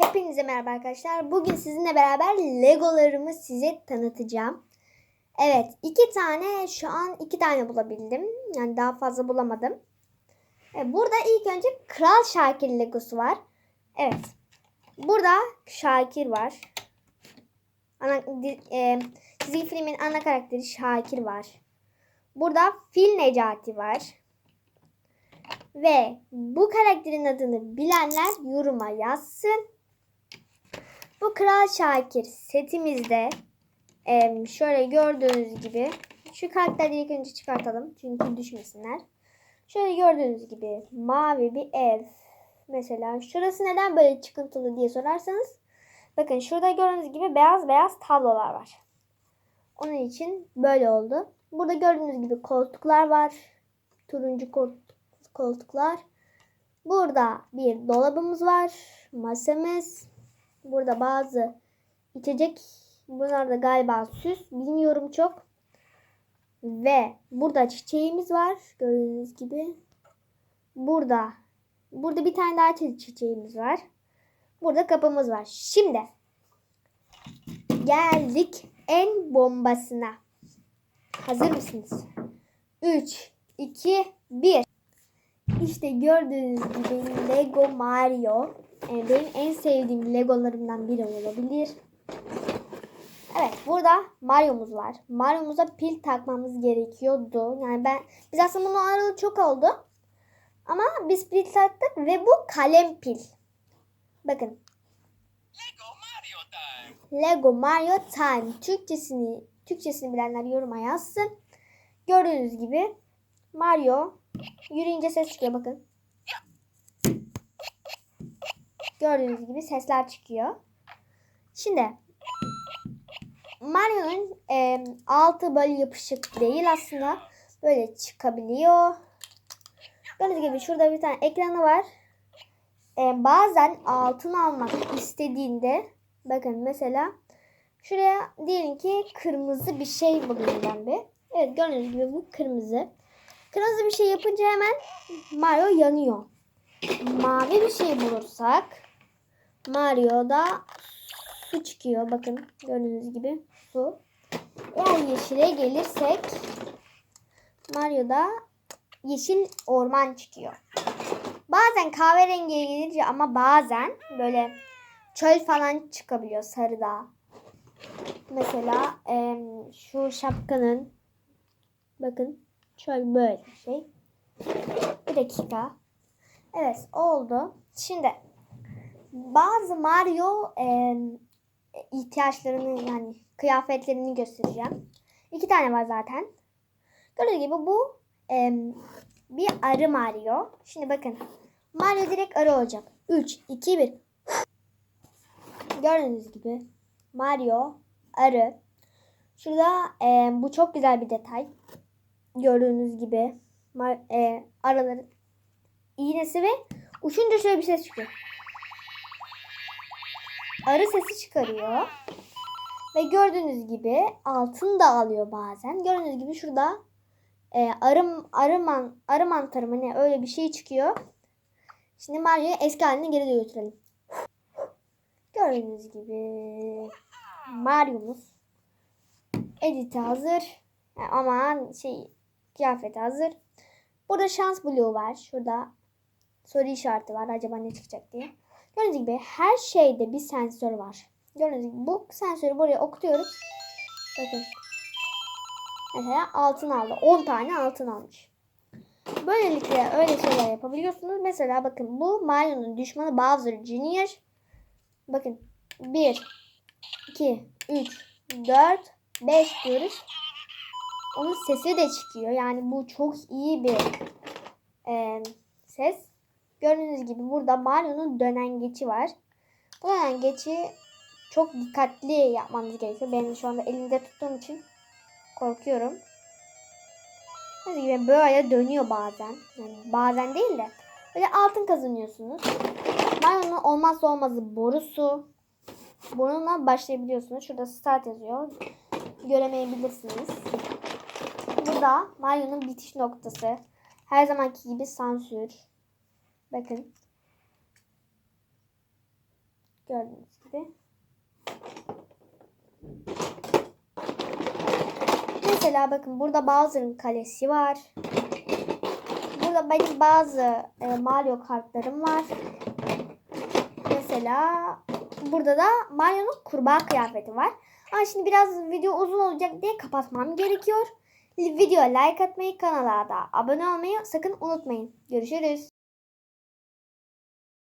Hepinize merhaba arkadaşlar. Bugün sizinle beraber Legolarımı size tanıtacağım. Evet, iki tane şu an iki tane bulabildim. Yani daha fazla bulamadım. E, Burada ilk önce Kral Şakir Legosu var. Evet. Burada Şakir var. Ana, e, çizgi filmin ana karakteri Şakir var. Burada Fil Necati var. Ve bu karakterin adını bilenler yoruma yazsın. Bu Kral Şakir setimizde şöyle gördüğünüz gibi şu kartları ilk önce çıkartalım çünkü düşmesinler. Şöyle gördüğünüz gibi mavi bir ev. Mesela şurası neden böyle çıkıntılı diye sorarsanız bakın şurada gördüğünüz gibi beyaz beyaz tablolar var. Onun için böyle oldu. Burada gördüğünüz gibi koltuklar var. Turuncu koltuk koltuklar. Burada bir dolabımız var. Masamız. Burada bazı içecek. Bunlar da galiba süs. Bilmiyorum çok. Ve burada çiçeğimiz var. Gördüğünüz gibi. Burada. Burada bir tane daha çi- çiçeğimiz var. Burada kapımız var. Şimdi geldik en bombasına. Hazır mısınız? 3, 2, 1. İşte gördüğünüz gibi Lego Mario. E, benim en sevdiğim Legolarımdan biri olabilir. Evet burada Mario'muz var. Mario'muza pil takmamız gerekiyordu. Yani ben biz aslında bunu aralı çok oldu. Ama biz pil taktık ve bu kalem pil. Bakın Lego Mario Time. Lego Mario Time Türkçesini Türkçesini bilenler yoruma yazsın. Gördüğünüz gibi Mario yürüyünce ses çıkıyor bakın. Gördüğünüz gibi sesler çıkıyor. Şimdi Mario'nun e, altı böyle yapışık değil aslında. Böyle çıkabiliyor. Gördüğünüz gibi şurada bir tane ekranı var. E, bazen altın almak istediğinde bakın mesela şuraya diyelim ki kırmızı bir şey bulayım ben bir. Evet gördüğünüz gibi bu kırmızı. Kırmızı bir şey yapınca hemen Mario yanıyor. Mavi bir şey bulursak Mario'da su çıkıyor. Bakın gördüğünüz gibi su. Eğer yeşile gelirsek Mario'da yeşil orman çıkıyor. Bazen kahverengiye gelince ama bazen böyle çöl falan çıkabiliyor sarıda. Mesela em, şu şapkanın bakın şöyle böyle şey. Bir dakika. Evet oldu. Şimdi bazı Mario em, ihtiyaçlarını yani kıyafetlerini göstereceğim. İki tane var zaten. Gördüğünüz gibi bu em, bir arı Mario. Şimdi bakın. Mario direkt arı olacak. 3, 2, 1. Gördüğünüz gibi Mario arı. Şurada e, bu çok güzel bir detay. Gördüğünüz gibi e, arıların iğnesi ve uçunca şöyle bir ses çıkıyor. Arı sesi çıkarıyor. Ve gördüğünüz gibi altın da alıyor bazen. Gördüğünüz gibi şurada e, arı, arı, man, arı mantarı mı ne öyle bir şey çıkıyor. Şimdi Mario'yu eski haline geri götürelim. Gördüğünüz gibi Mario'muz editi hazır. Yani aman şey kıyafeti hazır. Burada şans bloğu var. Şurada soru işareti var. Acaba ne çıkacak diye. Gördüğünüz gibi her şeyde bir sensör var. Gördüğünüz gibi bu sensörü buraya okutuyoruz. Bakın. Mesela altın aldı. 10 tane altın almış. Böylelikle öyle şeyler yapabiliyorsunuz. Mesela bakın bu Mario'nun düşmanı Bowser Jr. Bakın 1, 2, 3, 4, 5 diyoruz. Onun sesi de çıkıyor. Yani bu çok iyi bir e, ses. Gördüğünüz gibi burada Mario'nun dönengeci var. Bu dönengeci çok dikkatli yapmanız gerekiyor. Ben şu anda elimde tuttuğum için korkuyorum. Gördüğünüz gibi böyle dönüyor bazen. Yani bazen değil de. Böyle altın kazanıyorsunuz. Mario'nun olmazsa olmazı borusu. Bununla başlayabiliyorsunuz. Şurada start yazıyor. Göremeyebilirsiniz. Burada Mario'nun bitiş noktası. Her zamanki gibi sansür. Bakın. Gördüğünüz gibi. Mesela bakın burada Bowser'ın kalesi var. Burada benim bazı e, Mario kartlarım var. Mesela burada da Mario'nun kurbağa kıyafeti var. Ama şimdi biraz video uzun olacak diye kapatmam gerekiyor. Videoya like atmayı, kanala da abone olmayı sakın unutmayın. Görüşürüz.